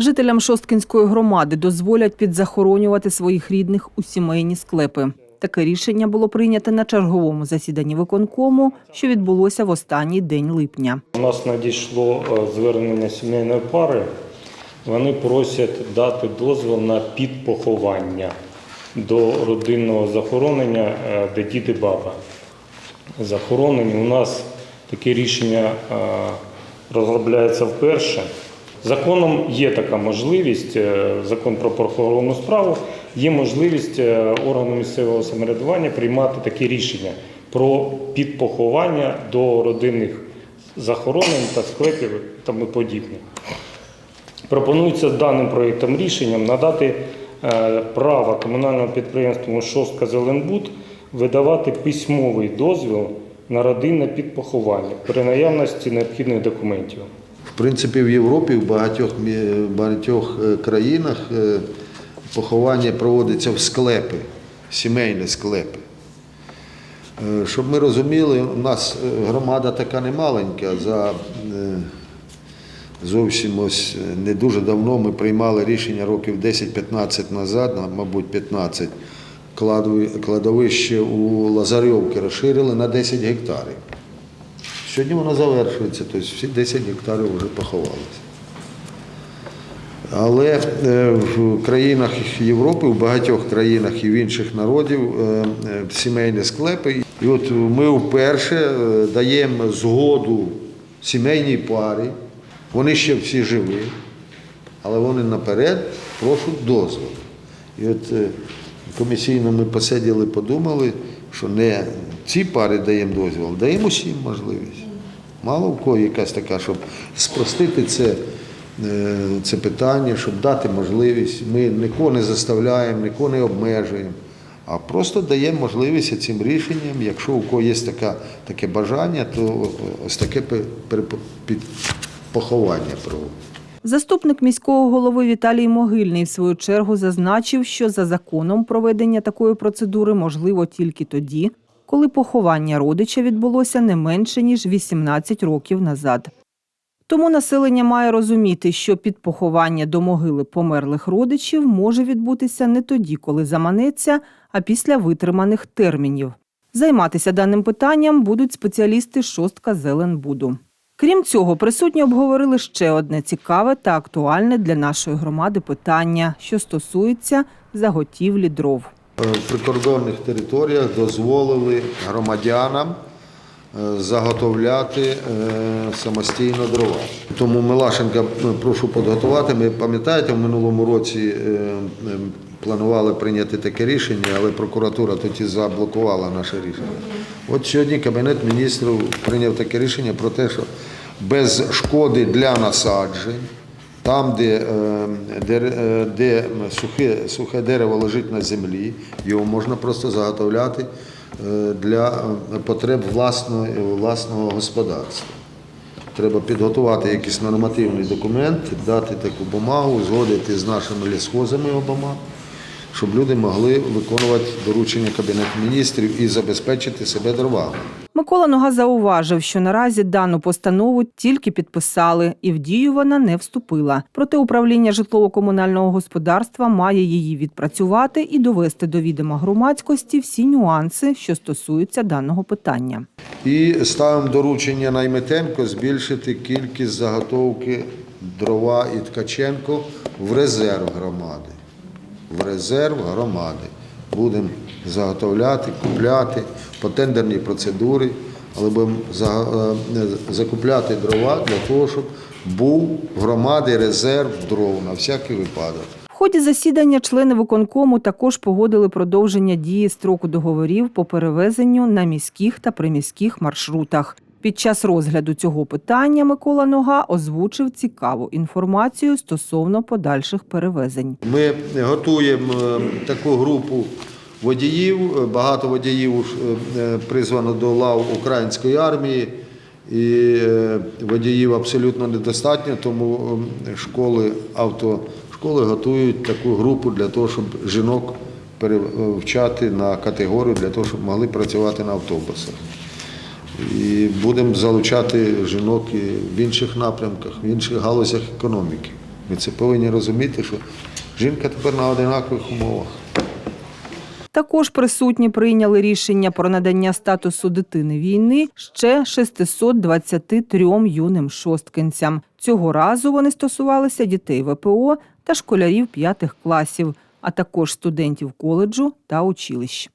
Жителям Шосткінської громади дозволять підзахоронювати своїх рідних у сімейні склепи. Таке рішення було прийнято на черговому засіданні виконкому, що відбулося в останній день липня. У нас надійшло е, звернення сімейної пари. Вони просять дати дозвіл на підпоховання до родинного захоронення, е, де діти баба захоронені. У нас таке рішення е, розробляється вперше. Законом є така можливість, е, закон про похоронну справу, є можливість е, органу місцевого самоврядування приймати такі рішення про підпоховання до родинних захоронень та склепів і тому подібне. Пропонується даним проєктом рішенням надати е, право комунальному підприємству Шостка Зеленбуд видавати письмовий дозвіл на родинне підпоховання при наявності необхідних документів. Принципі, в Європі, в багатьох, багатьох е, країнах е, поховання проводиться в склепи, сімейні склепи. Е, Щоб ми розуміли, у нас громада така не маленька. За зовсім ось не дуже давно ми приймали рішення років 10-15 назад, мабуть, 15, кладови- кладовище у Лазарьовці розширили на 10 гектарів. Сьогодні воно завершується, тобто всі 10 гектарів вже поховалися. Але е, в країнах Європи, в багатьох країнах і в інших народів е, е, сімейні склепи. І от ми вперше даємо згоду сімейній парі, вони ще всі живі, але вони наперед просять дозволу. І от комісійно ми посиділи, подумали, що не ці пари даємо дозвіл, даємо усім можливість. Мало в кого якась така, щоб спростити це, е, це питання, щоб дати можливість. Ми нікого не заставляємо, нікого не обмежуємо, а просто даємо можливість цим рішенням, якщо у кого є така, таке бажання, то ось таке поховання проводить. Заступник міського голови Віталій Могильний в свою чергу зазначив, що за законом проведення такої процедури можливо тільки тоді, коли поховання родича відбулося не менше ніж 18 років назад. Тому населення має розуміти, що підпоховання до могили померлих родичів може відбутися не тоді, коли заманеться, а після витриманих термінів. Займатися даним питанням будуть спеціалісти шостка Зеленбуду. Крім цього, присутні обговорили ще одне цікаве та актуальне для нашої громади питання, що стосується заготівлі дров. Е, В прикордонних територіях дозволили громадянам е, заготовляти е, самостійно дрова. Тому Милашенка е, прошу підготувати. Ми пам'ятаєте, в минулому році е, е, планували прийняти таке рішення, але прокуратура тоді заблокувала наше рішення. От сьогодні Кабінет міністрів прийняв таке рішення про те, що без шкоди для насаджень. Там, де, е, де, е, де сухе, сухе дерево лежить на землі, його можна просто заготовляти е, для е, потреб власного, власного господарства. Треба підготувати якийсь нормативний документ, дати таку бумагу, згодити з нашими лісхозами обома, щоб люди могли виконувати доручення Кабінету міністрів і забезпечити себе дровами. Микола Нога зауважив, що наразі дану постанову тільки підписали, і в дію вона не вступила. Проте управління житлово-комунального господарства має її відпрацювати і довести до відома громадськості всі нюанси, що стосуються даного питання. І ставимо доручення Найметенко збільшити кількість заготовки дрова і Ткаченко в резерв громади. В резерв громади. Будемо заготовляти, купляти по тендерній процедурі, але будемо е, закупляти дрова для того, щоб був в громади резерв дров на всякий випадок. В ході засідання члени виконкому також погодили продовження дії строку договорів по перевезенню на міських та приміських маршрутах. Під час розгляду цього питання Микола Нога озвучив цікаву інформацію стосовно подальших перевезень. Ми готуємо е, таку групу водіїв. Багато водіїв е, призвано до лав української армії, і е, водіїв абсолютно недостатньо, тому школи автошколи готують таку групу для того, щоб жінок перевчати на категорію, для того, щоб могли працювати на автобусах. І будемо залучати жінок і в інших напрямках, в інших галузях економіки. Ми це повинні розуміти, що жінка тепер на одинакових умовах. Також присутні прийняли рішення про надання статусу дитини війни ще 623 юним шосткинцям. Цього разу вони стосувалися дітей ВПО та школярів п'ятих класів, а також студентів коледжу та училищ.